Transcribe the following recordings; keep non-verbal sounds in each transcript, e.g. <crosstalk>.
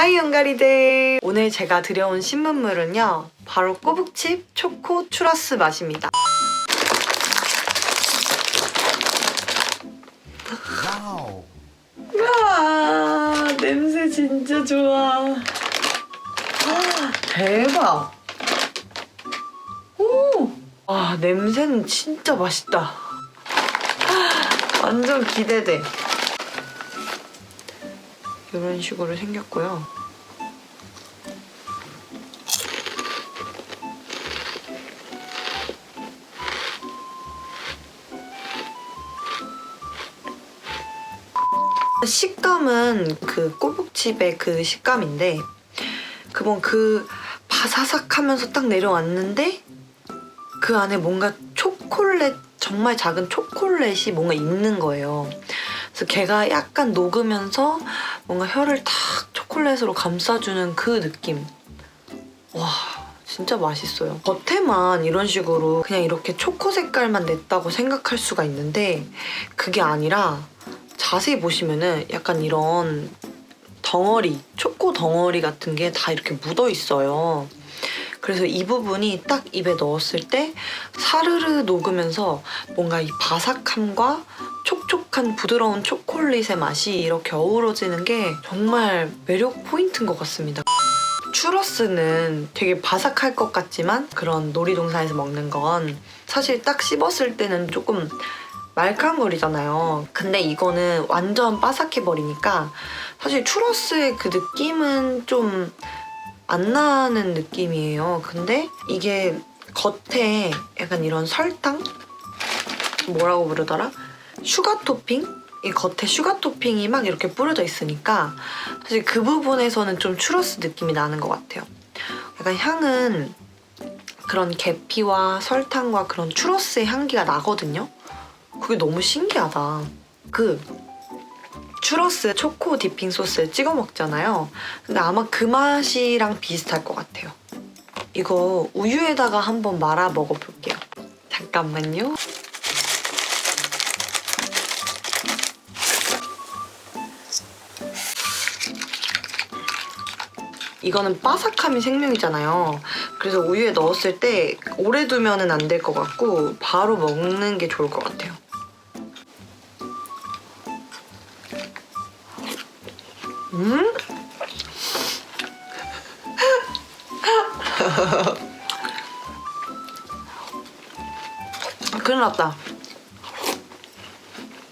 하이 용가리들. 오늘 제가 들여온 신문물은요 바로 꼬북칩 초코 추러스 맛입니다. 와우. 와 냄새 진짜 좋아. 아, 대박. 오! 와 냄새는 진짜 맛있다. 아, 완전 기대돼 이런 식으로 생겼고요 식감은 그 꼬북칩의 그 식감인데 그건 그 바사삭하면서 딱 내려왔는데 그 안에 뭔가 초콜릿 정말 작은 초콜릿이 뭔가 있는 거예요. 그래서 걔가 약간 녹으면서 뭔가 혀를 탁 초콜릿으로 감싸주는 그 느낌. 와 진짜 맛있어요. 겉에만 이런 식으로 그냥 이렇게 초코 색깔만 냈다고 생각할 수가 있는데 그게 아니라 자세히 보시면은 약간 이런 덩어리, 초코 덩어리 같은 게 다 이렇게 묻어 있어요. 그래서 이 부분이 딱 입에 넣었을 때 사르르 녹으면서 뭔가 이 바삭함과 촉촉한 부드러운 초콜릿의 맛이 이렇게 어우러지는 게 정말 매력 포인트인 것 같습니다. 추러스는 되게 바삭할 것 같지만 그런 놀이동산에서 먹는 건 사실 딱 씹었을 때는 조금 말캉거리잖아요. 근데 이거는 완전 바삭해버리니까 사실 추러스의 그 느낌은 좀 안 나는 느낌이에요. 근데 이게 겉에 약간 이런 설탕? 뭐라고 부르더라? 슈가 토핑? 이 겉에 슈가 토핑이 막 이렇게 뿌려져 있으니까 사실 그 부분에서는 좀 추러스 느낌이 나는 것 같아요. 약간 향은 그런 계피와 설탕과 그런 추러스의 향기가 나거든요. 그게 너무 신기하다. 그 추러스 초코 디핑 소스에 찍어 먹잖아요. 근데 아마 그 맛이랑 비슷할 것 같아요. 이거 우유에다가 한번 말아 먹어볼게요. 잠깐만요. 이거는 바삭함이 생명이잖아요. 그래서 우유에 넣었을 때 오래 두면은 안 될 것 같고 바로 먹는 게 좋을 것 같아요. 음? 아, <laughs> 큰일 났다.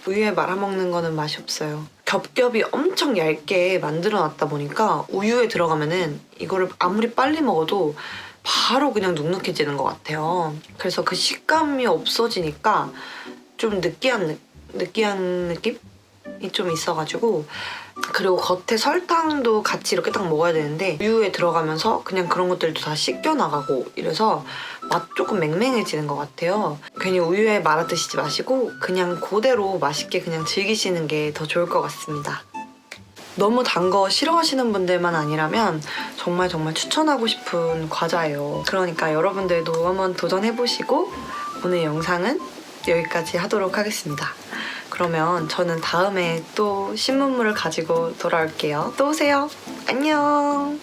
우유에 말아먹는 거는 맛이 없어요. 겹겹이 엄청 얇게 만들어 놨다 보니까 우유에 들어가면은 이거를 아무리 빨리 먹어도 바로 그냥 눅눅해지는 것 같아요. 그래서 그 식감이 없어지니까 좀 느끼한, 느, 느끼한 느낌이 좀 있어가지고 그리고 겉에 설탕도 같이 이렇게 딱 먹어야 되는데 우유에 들어가면서 그냥 그런 것들도 다 씻겨 나가고 이래서 맛 조금 맹맹해지는 것 같아요. 괜히 우유에 말아 드시지 마시고 그냥 그대로 맛있게 그냥 즐기시는 게 더 좋을 것 같습니다. 너무 단 거 싫어하시는 분들만 아니라면 정말 정말 추천하고 싶은 과자예요. 그러니까 여러분들도 한번 도전해보시고 오늘 영상은 여기까지 하도록 하겠습니다. 그러면 저는 다음에 또 신문물을 가지고 돌아올게요. 또 오세요. 안녕.